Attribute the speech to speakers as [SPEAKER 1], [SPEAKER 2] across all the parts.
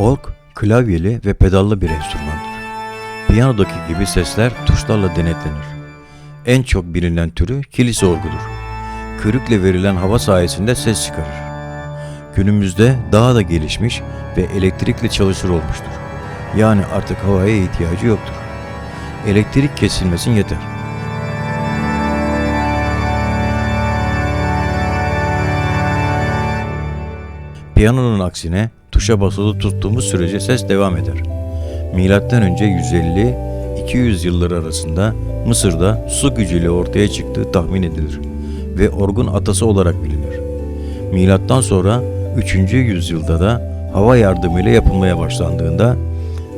[SPEAKER 1] Org, klavyeli ve pedallı bir enstrümandır. Piyanodaki gibi sesler tuşlarla denetlenir. En çok bilinen türü kilise orgudur. Körükle verilen hava sayesinde ses çıkarır. Günümüzde daha da gelişmiş ve elektrikle çalışır olmuştur. Yani artık havaya ihtiyacı yoktur. Elektrik kesilmesin yeter. Piyanonun aksine tuşa basılı tuttuğumuz sürece ses devam eder. Milattan önce 150-200 yılları arasında Mısır'da su gücüyle ortaya çıktığı tahmin edilir ve orgun atası olarak bilinir. Milattan sonra 3. yüzyılda da hava yardımıyla yapılmaya başlandığında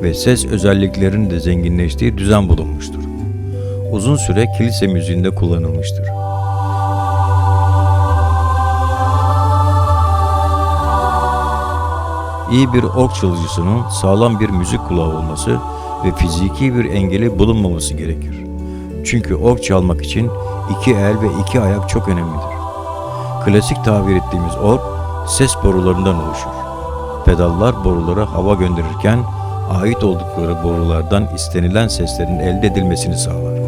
[SPEAKER 1] ve ses özelliklerinin de zenginleştiği düzen bulunmuştur. Uzun süre kilise müziğinde kullanılmıştır. İyi bir org çalıcısının sağlam bir müzik kulağı olması ve fiziki bir engeli bulunmaması gerekir. Çünkü org çalmak için iki el ve iki ayak çok önemlidir. Klasik tabir ettiğimiz org ses borularından oluşur. Pedallar borulara hava gönderirken ait oldukları borulardan istenilen seslerin elde edilmesini sağlar.